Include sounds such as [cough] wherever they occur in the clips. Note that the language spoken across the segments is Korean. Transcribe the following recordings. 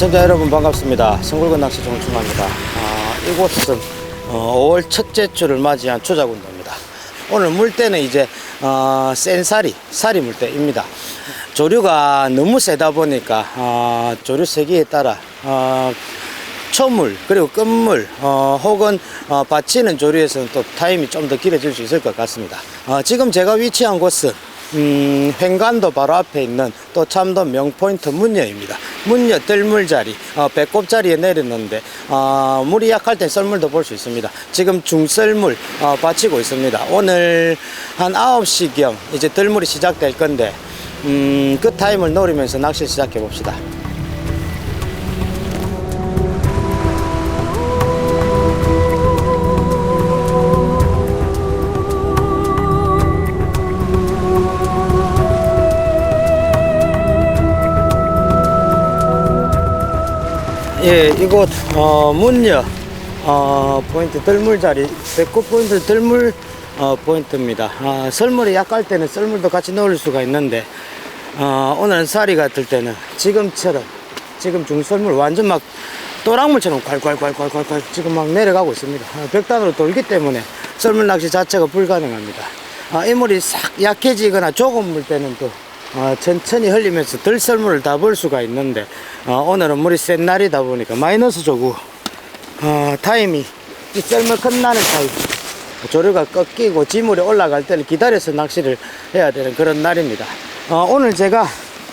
시청자 여러분 반갑습니다. 성골근 낚시 정충합니다. 아, 이곳은 어, 5월 첫째 주를 맞이한 초자군도입니다. 오늘 물때는 이제 어, 센 사리, 사리 물때입니다. 조류가 너무 세다 보니까 어, 조류 세기에 따라 어, 초물 그리고 끝물 어, 혹은 어, 받치는 조류에서는 또 타임이 좀 더 길어질 수 있을 것 같습니다. 어, 지금 제가 위치한 곳은 음, 횡간도 바로 앞에 있는 또 참돔 명포인트 문여입니다. 문여 뜰물자리, 어, 배꼽자리에 내렸는데 어, 물이 약할 때 썰물도 볼 수 있습니다. 지금 중썰물 어, 받치고 있습니다. 오늘 한 9시경 이제 뜰물이 시작될 건데 음, 그 타임을 노리면서 낚시 시작해 봅시다. 예, 이곳 어, 문여 어, 포인트 들물자리 배꼽 포인트 들물 어, 포인트입니다. 아, 썰물이 약할 때는 썰물도 같이 넣을 수가 있는데 어, 오늘은 쌀이 같을 때는 지금처럼 지금 중썰물 완전 막 또랑물처럼 콸콸콸콸콸콸 지금 막 내려가고 있습니다. 아, 벽단으로 돌기 때문에 썰물 낚시 자체가 불가능합니다. 아, 이 물이 싹 약해지거나 조금 물 때는 또 어, 천천히 흘리면서 덜 썰물을 다 볼 수가 있는데 어, 오늘은 물이 센 날이다 보니까 마이너스 조구. 어, 타임이 이 썰물 끝나는 타임. 조류가 꺾이고 지물이 올라갈 때를 기다려서 낚시를 해야 되는 그런 날입니다. 어, 오늘 제가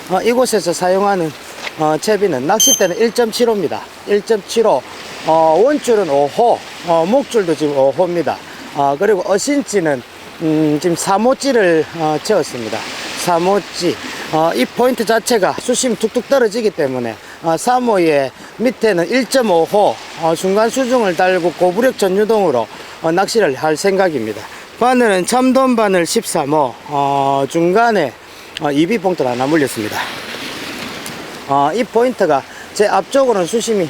어, 이곳에서 사용하는 어, 채비는 낚싯대는 1.75입니다. 1.75 어, 원줄은 5호. 어, 목줄도 지금 5호입니다. 어, 그리고 어신지는 음, 지금 3호찌를 어, 채웠습니다 3호찌 어, 이 포인트 자체가 수심이 툭툭 떨어지기 때문에 어, 3호의 밑에는 1.5호 어, 중간 수중을 달고 고부력 전유동으로 어, 낚시를 할 생각입니다. 바늘은 참돔 바늘 13호 어, 중간에 어, 이비 봉투를 하나 물렸습니다. 어, 이 포인트가 제 앞쪽으로는 수심이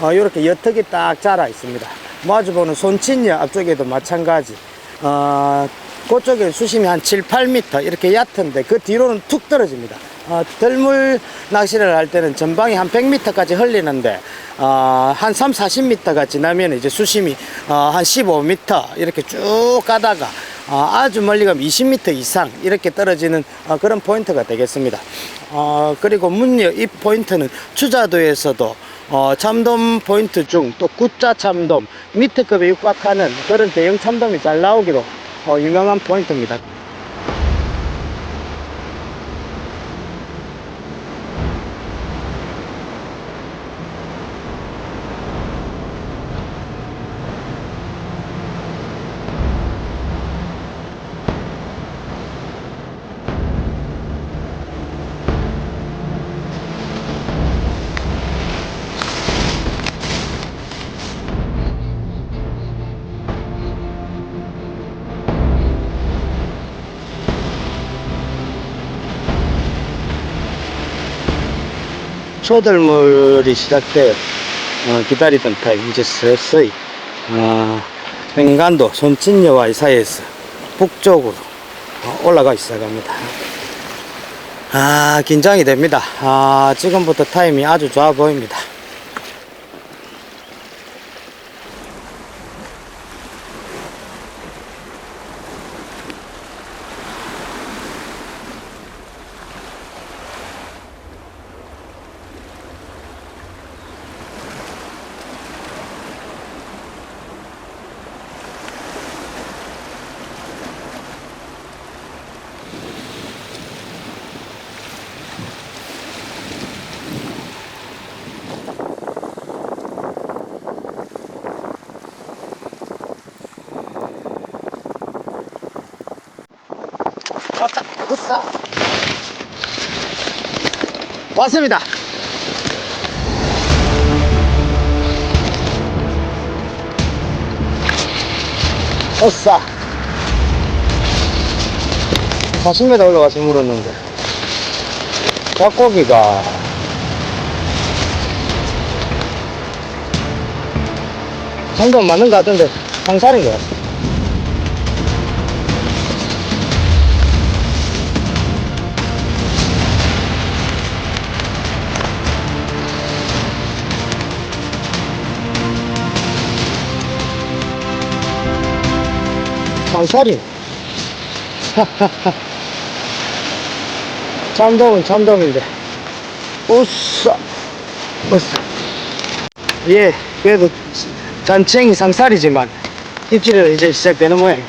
어, 이렇게 옅게 딱 자라 있습니다. 마주보는 손친녀 앞쪽에도 마찬가지. 어, 그쪽에 수심이 한 7, 8m 이렇게 얕은데 그 뒤로는 툭 떨어집니다. 어, 들물 낚시를 할 때는 전방이 한 100m까지 흘리는데 어, 한 3, 40m가 지나면 이제 수심이 어, 한 15m 이렇게 쭉 가다가 어, 아주 멀리 가면 20m 이상 이렇게 떨어지는 어, 그런 포인트가 되겠습니다. 어, 그리고 문여 이 포인트는 추자도에서도 어, 참돔 포인트 중 또 구자 참돔 밑에 급에 육박하는 그런 대형 참돔이 잘 나오기로 어, 유명한 포인트입니다. 초들물이 시작돼 어, 기다리던 타임 이제 서서히 어, 횡간도 손친여와의 사이에서 북쪽으로 어, 올라가기 시작합니다. 아 긴장이 됩니다. 아 지금부터 타임이 아주 좋아 보입니다 왔다. 왔습니다. 어싸. 40m 올라가서 물었는데. 닭고기가. 상관 맞는 것 같은데, 상살인 것 같아. 상살이. 참돔은 참돔인데. 오싸. 오싸. 예, 그래도 잔챙이 상살이지만 입질은 이제 시작되는 모양.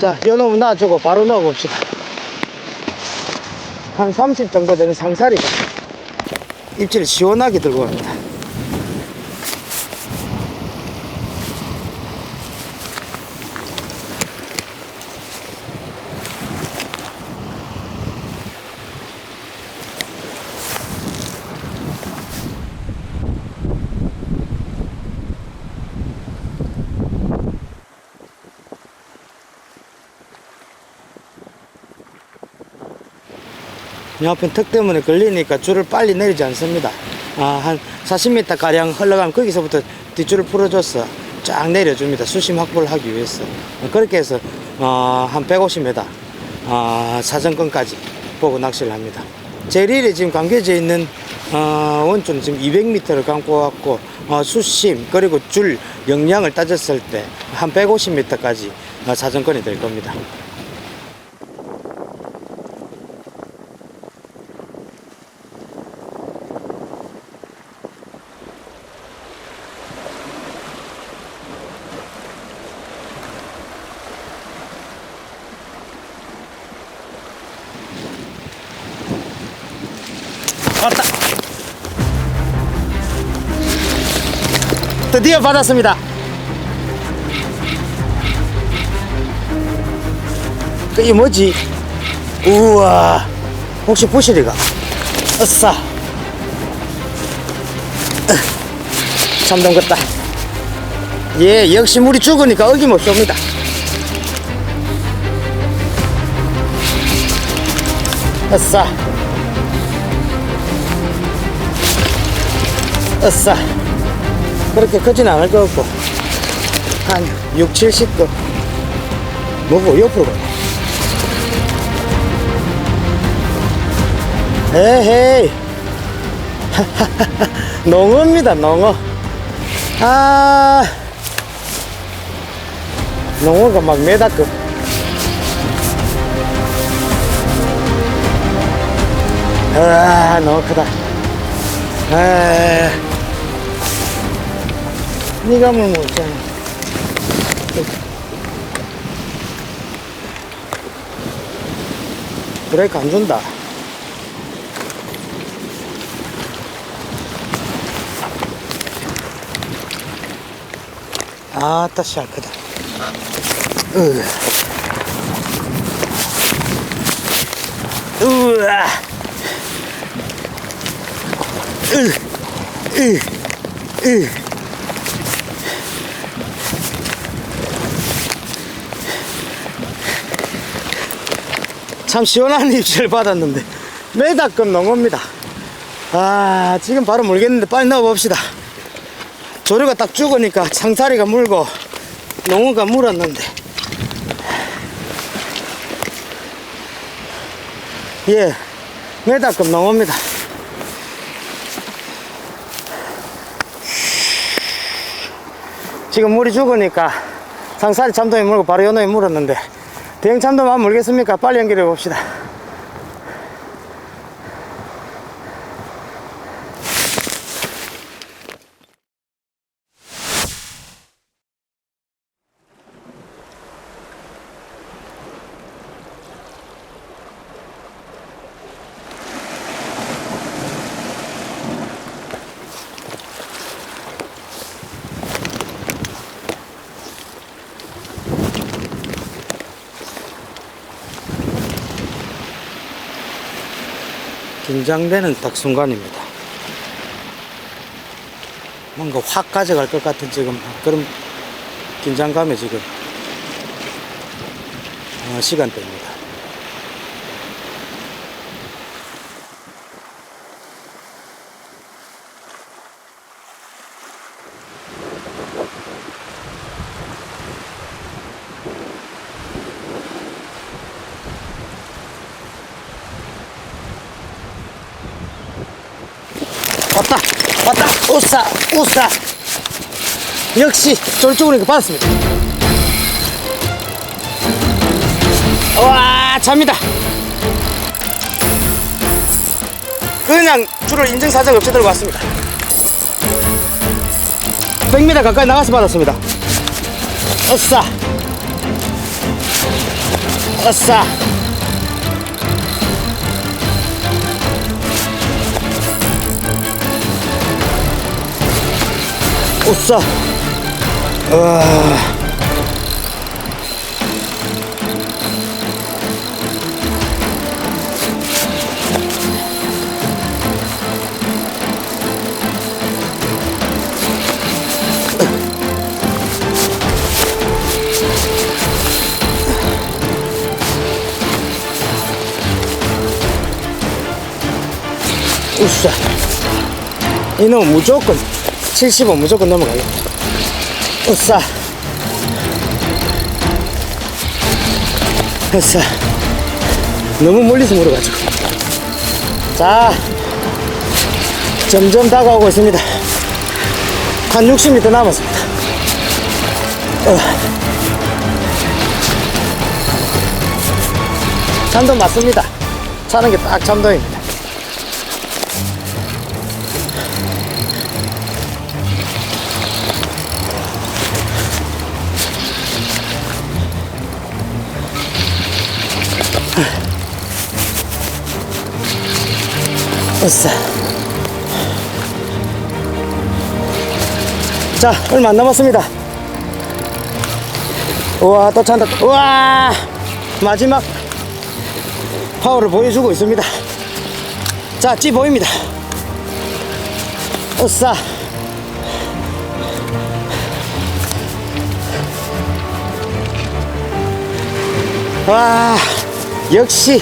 자, 요놈 놔주고 바로 넣어봅시다. 한 30 정도 되는 상살이가 입질을 시원하게 들고 갑니다. 옆에 턱 때문에 걸리니까 줄을 빨리 내리지 않습니다. 아, 한 40m 가량 흘러가면 거기서부터 뒷줄을 풀어줘서 쫙 내려줍니다. 수심 확보를 하기 위해서. 그렇게 해서 어, 한 150m 어, 사정권까지 보고 낚시를 합니다. 제 릴에 지금 감겨져 있는 어, 원줄은 지금 200m를 감고 왔고 어, 수심 그리고 줄 영량을 따졌을 때 한 150m까지 어, 사정권이 될 겁니다. 왔다. 드디어 받았습니다. 이게 뭐지? 우와. 혹시 부시리가? 으싸. 참돔 같다. 예, 역시 물이 죽으니까 어김없이 옵니다. 으싸. 으싸 그렇게 크진 않을 것 같고. 한 6, 70도 뭐고 옆으로 가네 에헤이. [laughs] 농어입니다 농어. 아. 농어가 막 메다급 아 너무 크다 아, 니가 뭐 먹잖아. 브레이크 안 준다. 아따, 시원크다. 으. 우와. 참 시원한 입질을 받았는데 메다급 농어입니다. 아 지금 바로 물겠는데 빨리 넣어봅시다. 조류가 딱 죽으니까 창사리가 물고 농어가 물었는데. 예 메다급 농어입니다 지금 물이 죽으니까 상사리 참돔이 물고 바로 연어에 물었는데 대형 참돔 한번 물겠습니까? 빨리 연결해 봅시다. 긴장되는 딱 순간입니다. 뭔가 확 가져갈 것 같은 지금 그런 긴장감에 지금 어, 시간대입니다. 왔다 우싸 우싸 역시 쫄쫄이니까 받았습니다. 와 잡니다. 그냥 줄을 인증사정 없이 들고 왔습니다. 100m 가까이 나가서 받았습니다. 어싸. 어싸 오싸 와 우싸 이놈 무조건 70원 무조건 넘어가요 우싸 우싸 너무 멀리서 물어가지고. 자 점점 다가오고 있습니다. 한 60m 남았습니다. 어. 참돔 맞습니다. 차는 게딱 참돔입니다 됐어. 자, 얼마 안 남았습니다. 우와, 또 찬다. 우와, 마지막 파워를 보여주고 있습니다. 자, 찌 보입니다. 으싸. 와, 역시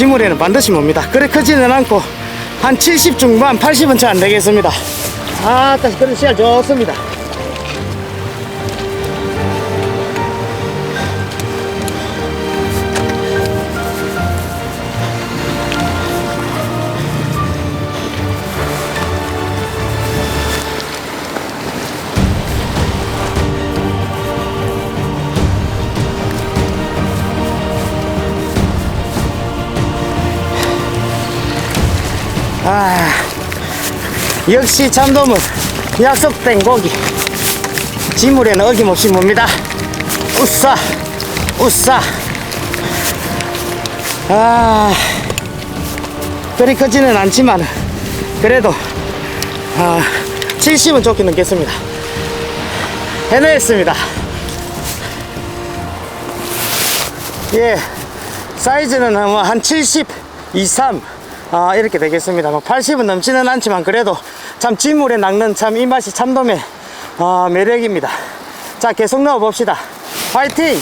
지물에는 반드시 뭡니다. 그래 크지는 않고 한 70 중반, 80은 잘안 되겠습니다. 아, 다시 그런 시야 좋습니다. 역시 참돔은 약속된 고기. 지물에는 어김없이 뭡니다. 우싸, 우싸. 아, 그리 크지는 않지만, 그래도, 아, 70은 좋게 넘겠습니다. 해냈습니다. 예, 사이즈는 뭐한 70, 23, 아, 이렇게 되겠습니다. 뭐 80은 넘지는 않지만 그래도 참 진물에 낚는 참 이 맛이 참돔의 아, 매력입니다. 자, 계속 넣어봅시다. 화이팅!